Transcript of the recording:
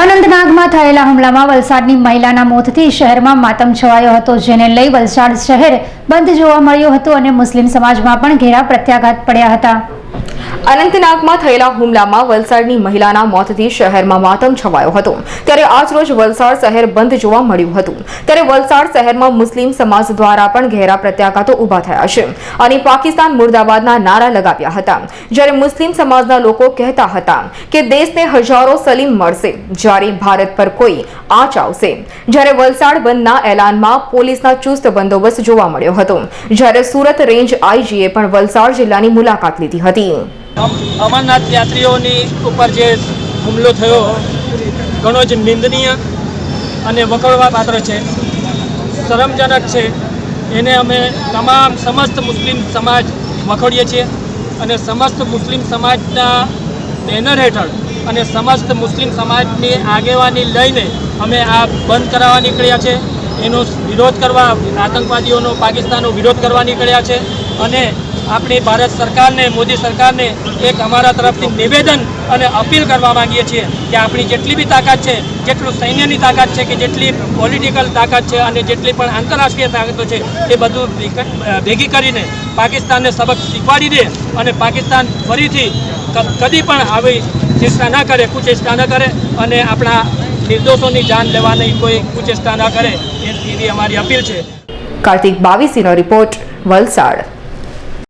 અનંતનાગમાં થયેલા હુમલામાં વલસાડની મહિલાના મોતથી શહેરમાં માતમ છવાયો હતો, જેને લઈ વલસાડ શહેર બંધ જોવા મળ્યું હતું અને મુસ્લિમ સમાજમાં પણ ઘેરા પ્રત્યાઘાત પડ્યા હતા. અનંતનાગમાં થયેલા હુમલામાં વલસાડની મહિલાના મોતથી શહેરમાં માતમ છવાયો હતો. ત્યારે આજરોજ વલસાડ શહેર બંધ જોવા મળ્યું હતું. ત્યારે વલસાડ શહેરમાં મુસ્લિમ સમાજ દ્વારા પણ ઘેરા પ્રત્યાઘાતો ઊભા થયા છે અને પાકિસ્તાન મુર્દાબાદના નારા લગાવ્યા હતા. જ્યારે મુસ્લિમ સમાજના લોકો કહેતા હતા કે દેશને હજારો સલીમ મળશે, જ્યારે ભારત પર કોઈ આંચ આવશે. જ્યારે વલસાડ બંધના એલાનમાં પોલીસના ચુસ્ત બંદોબસ્ત જોવા મળ્યો હતો. જ્યારે સુરત રેન્જ આઈજીએ પણ વલસાડ જિલ્લાની મુલાકાત લીધી હતી. અમરનાથ યાત્રીઓની ઉપર જે હુમલો થયો, ઘણો જ નિંદનીય અને વખોડવા પાત્ર છે. શરમજનક છે. એને અમે તમામ સમસ્ત મુસ્લિમ સમાજ વખોડીએ છીએ અને સમસ્ત મુસ્લિમ સમાજના બેનર હેઠળ અને સમસ્ત મુસ્લિમ સમાજની આગેવાની લઈને અમે આ બંધ કરાવવા નીકળ્યા છે. એનો વિરોધ કરવા આતંકવાદીઓનો, પાકિસ્તાનનો વિરોધ કરવા નીકળ્યા છે. અને આપણી ભારત સરકારને, મોદી સરકારને એક અમારા તરફથી નિવેદન અને અપીલ કરવા માંગીએ છીએ કે આપણી જેટલી બી તાકાત છે, જેટલું સૈન્યની તાકાત છે કે જેટલી પોલિટિકલ તાકાત છે અને જેટલી પણ આંતરરાષ્ટ્રીય તાકાતો છે એ બધું ભેગી કરીને પાકિસ્તાનને સબક શીખવાડી દે અને પાકિસ્તાન ફરીથી કદી પણ આવી ચેષ્ટા ન કરે, કુચેષ્ટા ન કરે અને આપણા નિર્દોષોની જાન લેવાની કોઈ કુચેષ્ટા ન કરે એવી અમારી અપીલ છે. કાર્તિક બાવીસીનો રિપોર્ટ વલસાડ.